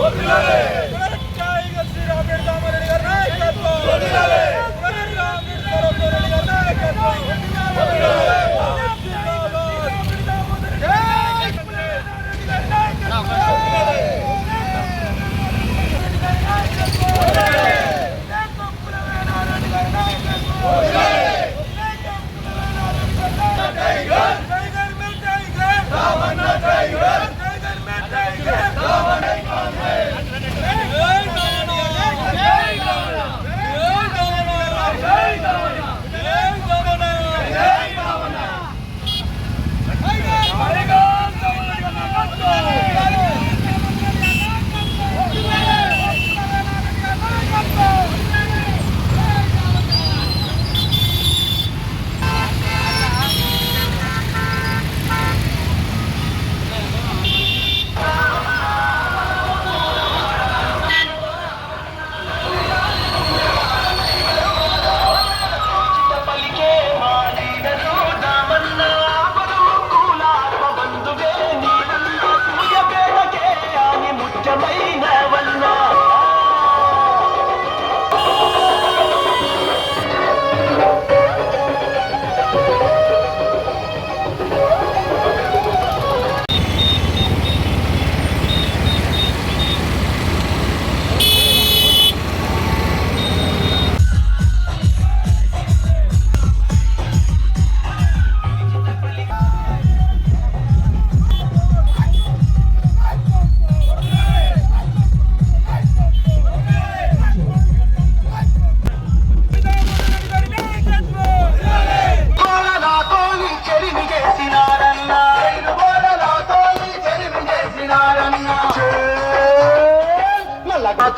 వర్ధిల్లాలి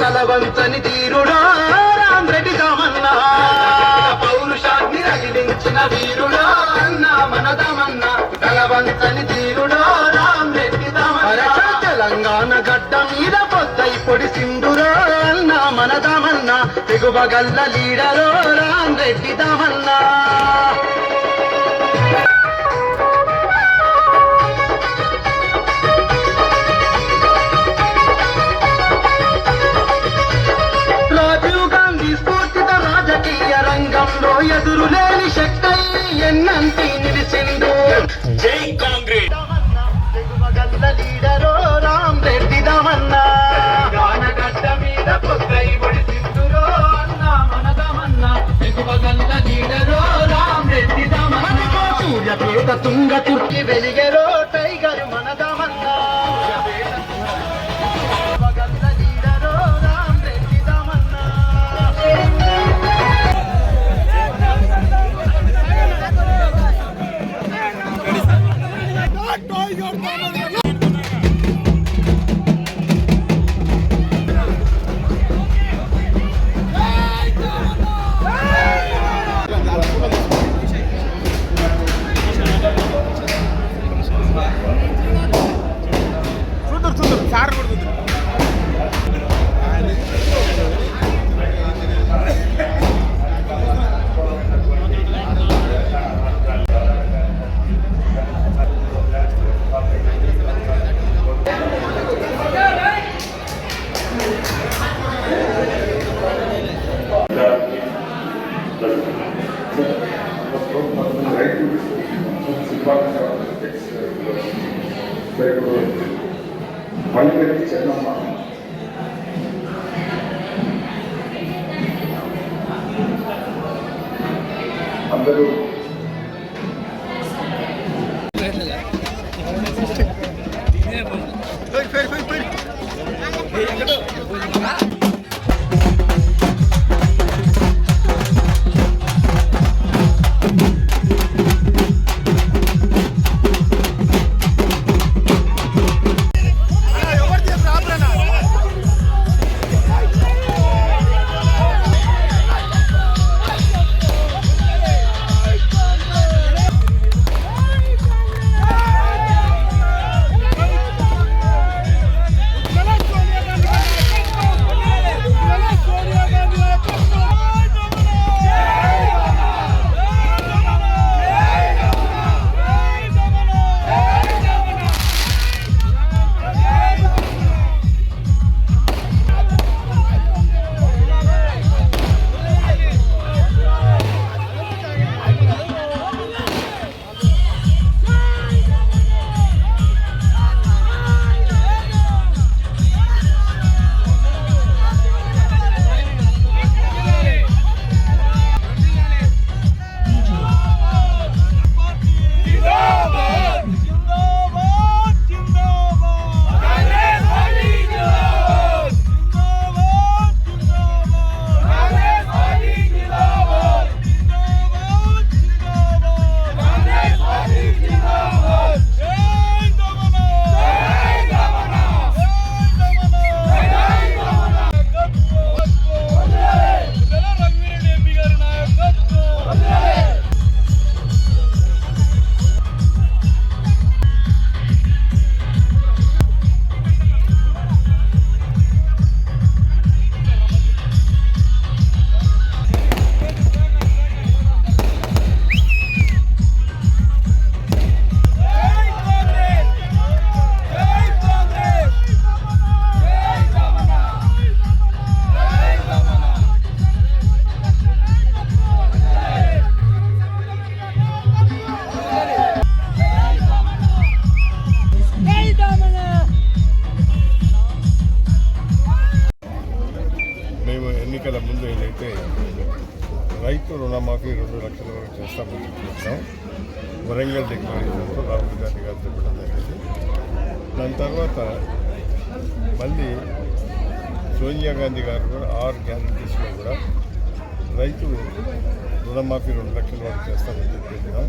కలవంతని తీరుడా రామ్రెడ్డి రామన్నా పౌరుషాన్ని రగిలించిన వీరుడా అన్నా మనదమన్నా కలవంతని తీరుడా రాంరెడ్డి తెలంగాణ గడ్డ మీద పొద్దై పొడి సింధురా అన్న మనదమన్నా తెగువగల్ల లీడలో రామ్రెడ్డి దామన్నా. తుంగ తుర్కి వెలి దాని తర్వాత మళ్ళీ సోనియా గాంధీ గారు కూడా ఆరు గ్యారంటీస్లో కూడా రైతు రుణమాఫీ రెండు లక్షల వరకు చేస్తామని చెప్పేసినాం.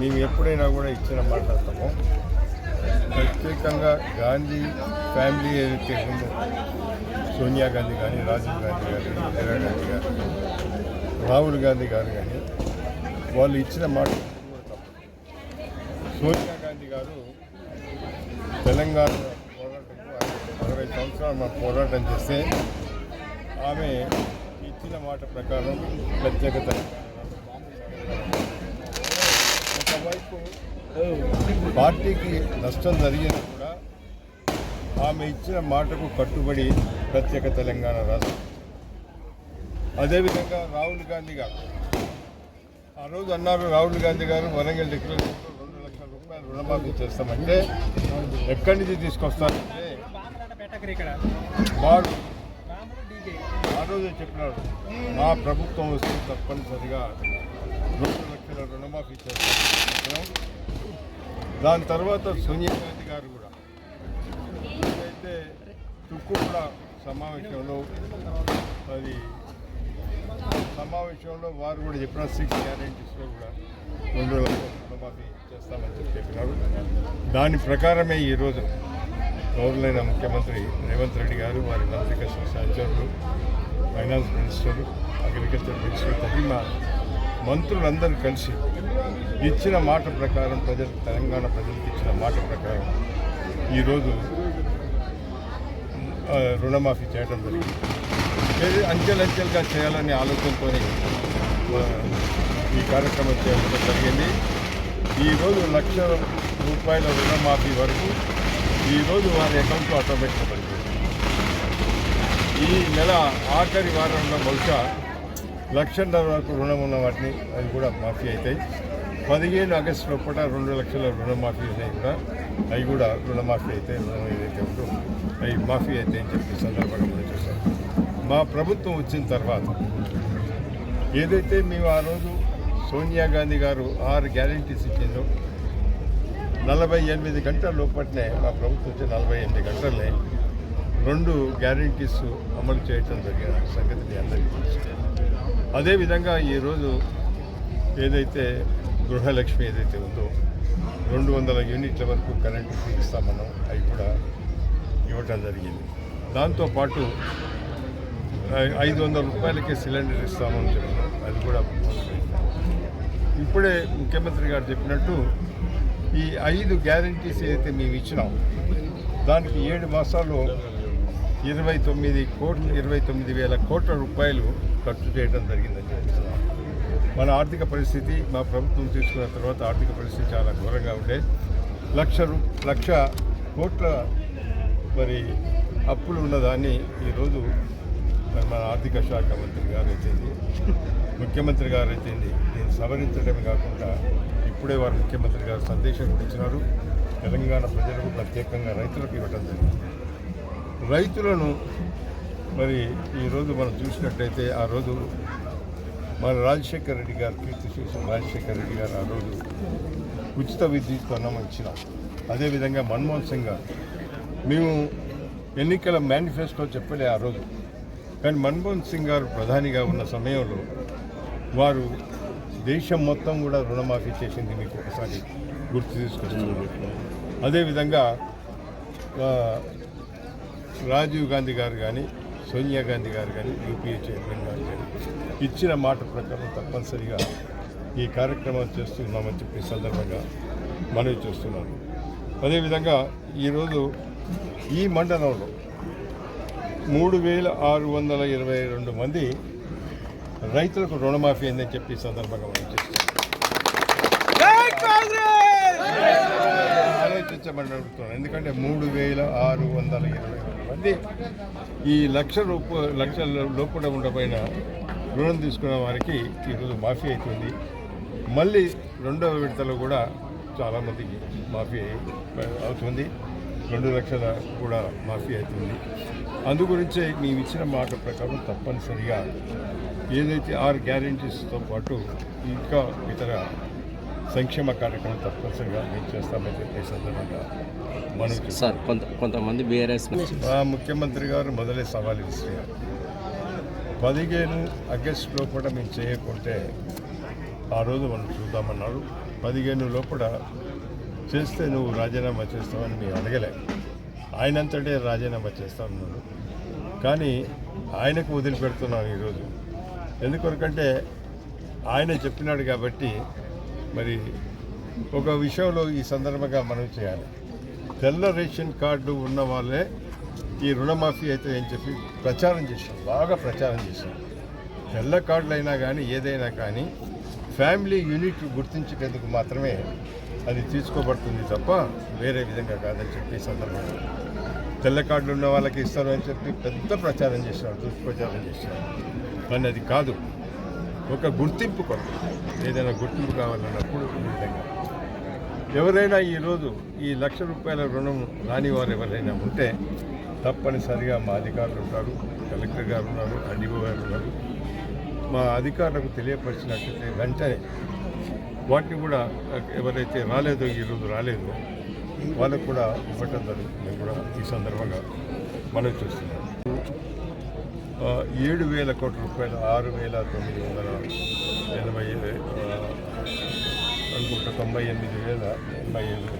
మేము ఎప్పుడైనా కూడా ఇచ్చిన మాట్లాడతాము. ప్రత్యేకంగా గాంధీ ఫ్యామిలీ ఏదైతే ఉందో సోనియా గాంధీ కానీ రాజీవ్ గాంధీ గారు ఇందిరా గాంధీ గారు రాహుల్ గాంధీ గారు కానీ వాళ్ళు ఇచ్చిన మాట సోనియా తెలంగాణ అరవై సంవత్సరాలు మనం పోరాటం చేస్తే ఆమె ఇచ్చిన మాట ప్రకారం ప్రత్యేకత. ఒకవైపు పార్టీకి నష్టం జరిగినా కూడా ఆమె ఇచ్చిన మాటకు కట్టుబడి ప్రత్యేక తెలంగాణ రాష్ట్రం. అదేవిధంగా రాహుల్ గాంధీ గారు. ఆ రోజు అన్నారు రాహుల్ గాంధీ గారు వరంగల్ డిక్లరేషన్లో రుణమాఫీ చేస్తామంటే ఎక్కడి నుంచి తీసుకొస్తారంటే వారు ఆ రోజు చెప్పినారు మా ప్రభుత్వం వస్తే తప్పనిసరిగా రెండు లక్షల రుణమాఫీ చెప్పినాం. దాని తర్వాత సోనియా గాంధీ గారు కూడా. అయితే తుక్కుగూడ సమావేశంలో మరి సమావేశంలో వారు కూడా చెప్పిన సిక్స్ గ్యారెంటీస్లో కూడా రెండు లక్షల రుణమాఫీ చేస్తామని చెప్పి చెప్పినారు. దాని ప్రకారమే ఈరోజు గౌరవైన ముఖ్యమంత్రి రేవంత్ రెడ్డి గారు వారి మంత్రిక సహచరులు ఫైనాన్స్ మినిస్టర్ అగ్రికల్చర్ మినిస్టర్ తదిమ మంత్రులందరూ కలిసి ఇచ్చిన మాట ప్రకారం ప్రజలు తెలంగాణ ప్రజలకు ఇచ్చిన మాట ప్రకారం ఈరోజు రుణమాఫీ చేయడం జరిగింది. ఏది అంచెలంచెలుగా చేయాలనే ఆలోచనతో ఈ కార్యక్రమం చేయడం జరిగింది. ఈరోజు లక్ష రూపాయల రుణమాఫీ వరకు ఈరోజు వారి అకౌంట్లో ఆటోమేటిక్ పడిపోయింది. ఈ నెల ఆఖరి వారంలో బహుశా లక్షన్నర వరకు రుణం ఉన్న వాటిని అవి కూడా మాఫీ అవుతాయి. పదిహేను ఆగస్టు లోపల రెండు లక్షల రుణమాఫీ ఉన్నాయి కూడా అవి కూడా రుణమాఫీ అయితే రుణం ఏదైతే ఉందో అవి మాఫీ అయితే అని చెప్పి సందర్భంగా చూసాం. మా ప్రభుత్వం వచ్చిన తర్వాత ఏదైతే మేము ఆ రోజు సోనియా గాంధీ గారు ఆరు గ్యారంటీస్ ఇచ్చిందో నలభై ఎనిమిది గంటల లోపలనే మా ప్రభుత్వం వచ్చి నలభై ఎనిమిది గంటలనే రెండు గ్యారంటీస్ అమలు చేయటం జరిగిన సంగతి మీ అందరికీ తెలుసు. అదేవిధంగా ఈరోజు ఏదైతే గృహలక్ష్మి ఏదైతే ఉందో రెండు వందల యూనిట్ల వరకు కరెంటు ఫ్రీ ఇస్తామన్నాం అవి కూడా ఇవ్వటం జరిగింది. దాంతోపాటు ఐదు వందల రూపాయలకే సిలిండర్ ఇస్తామని చెప్పినాం. అది కూడా ఇప్పుడే ముఖ్యమంత్రి గారు చెప్పినట్టు ఈ ఐదు గ్యారంటీస్ ఏదైతే మేము ఇచ్చినాం దానికి ఏడు మాసాలు ఇరవై తొమ్మిది కోట్లు ఇరవై తొమ్మిది వేల కోట్ల రూపాయలు ఖర్చు చేయడం జరిగిందని చెప్తున్నాం. మన ఆర్థిక పరిస్థితి మా ప్రభుత్వం తీసుకున్న తర్వాత ఆర్థిక పరిస్థితి చాలా ఘోరంగా ఉండే. లక్ష రూ లక్ష కోట్ల మరి అప్పులు ఉన్నదాన్ని ఈరోజు మన ఆర్థిక శాఖ మంత్రి గారు అయితేంది ముఖ్యమంత్రి గారు అయితేంది నేను సవరించడమే కాకుండా ఇప్పుడే వారు ముఖ్యమంత్రి గారు సందేశం ఇచ్చినారు. తెలంగాణ ప్రజలకు ప్రత్యేకంగా రైతులకు ఇవ్వడం జరిగింది. రైతులను మరి ఈరోజు మనం చూసినట్టయితే ఆ రోజు మన రాజశేఖర రెడ్డి గారు కీర్తి చేసిన రాజశేఖర రెడ్డి గారు ఆ రోజు ఉచిత విద్యుత్ అన్నం ఇచ్చినాం అదేవిధంగా మన్మోహన్ సింగ్ గారు మేము ఎన్నికల మేనిఫెస్టో చెప్పలే ఆ రోజు. కానీ మన్మోహన్ సింగ్ గారు ప్రధానిగా ఉన్న సమయంలో వారు దేశం మొత్తం కూడా రుణమాఫీ చేసింది మీకు ఒకసారి గుర్తు తీసుకొస్తున్నారు అదేవిధంగా రాజీవ్ గాంధీ గారు కానీ సోనియా గాంధీ గారు కానీ యూపీఏ చైర్మన్ గారు కానీ ఇచ్చిన మాట ప్రకారం తప్పనిసరిగా ఈ కార్యక్రమం చేస్తున్నామని చెప్పి సందర్భంగా మనవి చేస్తున్నాను. అదేవిధంగా ఈరోజు ఈ మండలంలో మూడు వేల ఆరు వందల ఇరవై రెండు మంది రైతులకు రుణమాఫీ అయిందని చెప్పి సందర్భంగా ఆలోచించమని అడుగుతున్నాను. ఎందుకంటే మూడు వేల ఆరు వందల ఇరవై రెండు మంది ఈ లక్ష రూప లక్షల లోపల ఉండబోయిన రుణం తీసుకున్న వారికి ఈరోజు మాఫీ అవుతుంది. మళ్ళీ రెండవ విడతలో కూడా చాలామందికి మాఫీ అవుతుంది. రెండు లక్షల కూడా మాఫీ అవుతుంది. అందు గురించే మేము ఇచ్చిన మాట ప్రకారం తప్పనిసరిగా ఏదైతే ఆరు గ్యారెంటీస్తో పాటు ఇంకా ఇతర సంక్షేమ కార్యక్రమం తప్పనిసరిగా మేము చేస్తామని చెప్పే సందర్భంగా మనం సార్ కొంత కొంతమంది బీఆర్ఎస్ మా ముఖ్యమంత్రి గారు మొదలే సవాల్ విసిరారు. పదిహేను ఆగస్టులో కూడా మేము చేయకుంటే ఆ రోజు మనం చూద్దామన్నారు. పదిహేను లోపల చేస్తే నువ్వు రాజీనామా చేస్తావని మేము అడగలే. ఆయనంతటే రాజీనామా చేస్తామన్నాడు కానీ ఆయనకు వదిలిపెడుతున్నాను ఈరోజు. ఎందుకొరకంటే ఆయన చెప్పినాడు కాబట్టి మరి ఒక విషయంలో ఈ సందర్భంగా మనం చేయాలి. తెల్ల రేషన్ కార్డు ఉన్న వాళ్ళే ఈ రుణమాఫీ అయితే అని చెప్పి ప్రచారం చేశాం బాగా ప్రచారం చేశాం తెల్ల కార్డులైనా కానీ ఏదైనా కానీ ఫ్యామిలీ యూనిట్ గుర్తించేందుకు మాత్రమే అది తీసుకోబడుతుంది తప్ప వేరే విధంగా కాదని చెప్పి సందర్భంగా. తెల్ల కార్డులు ఉన్న వాళ్ళకి ఇస్తారు అని చెప్పి పెద్ద ప్రచారం చేశారు దుష్ప్రచారం చేశారు కానీ అది కాదు. ఒక గుర్తింపు కొరకు ఏదైనా గుర్తింపు కావాలన్నప్పుడు ఈ విధంగా. ఎవరైనా ఈరోజు ఈ లక్ష రూపాయల రుణం రాని వారు ఎవరైనా ఉంటే తప్పనిసరిగా మా అధికారులు ఉంటారు కలెక్టర్ గారు ఉన్నారు అడిగో గారు ఉన్నారు. మా అధికారులకు తెలియపరిచినట్లయితే వెంటనే వాటిని కూడా ఎవరైతే రాలేదో ఈరోజు రాలేదో వాళ్ళకు కూడా ఇవ్వటం జరుగుతుంది కూడా ఈ సందర్భంగా మనం చూస్తున్నాం ఏడు వేల కోట్ల రూపాయలు ఆరు వేల తొమ్మిది వందల ఎనభై ఆ, అనుకుంటా తొంభై ఎనిమిది వేల ఎనభై ఐదు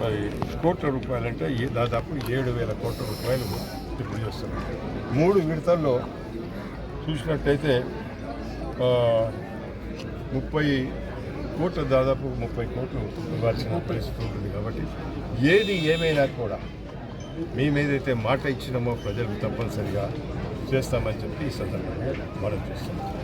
మరి కోట్ల రూపాయలంటే దాదాపు ఏడు వేల కోట్ల రూపాయలు ఇప్పుడు చేస్తున్నాం మూడు విడతల్లో చూసినట్టయితే ముప్పై కోట్ల దాదాపు ముప్పై కోట్లు ఇవ్వాల్సిన పరిస్థితి ఉంటుంది కాబట్టి ఏది ఏమైనా కూడా మేమేదైతే మాట ఇచ్చినామో ప్రజలకు తప్పనిసరిగా చేస్తామని చెప్పి ఈ సందర్భంగా మనం చేస్తున్నాం.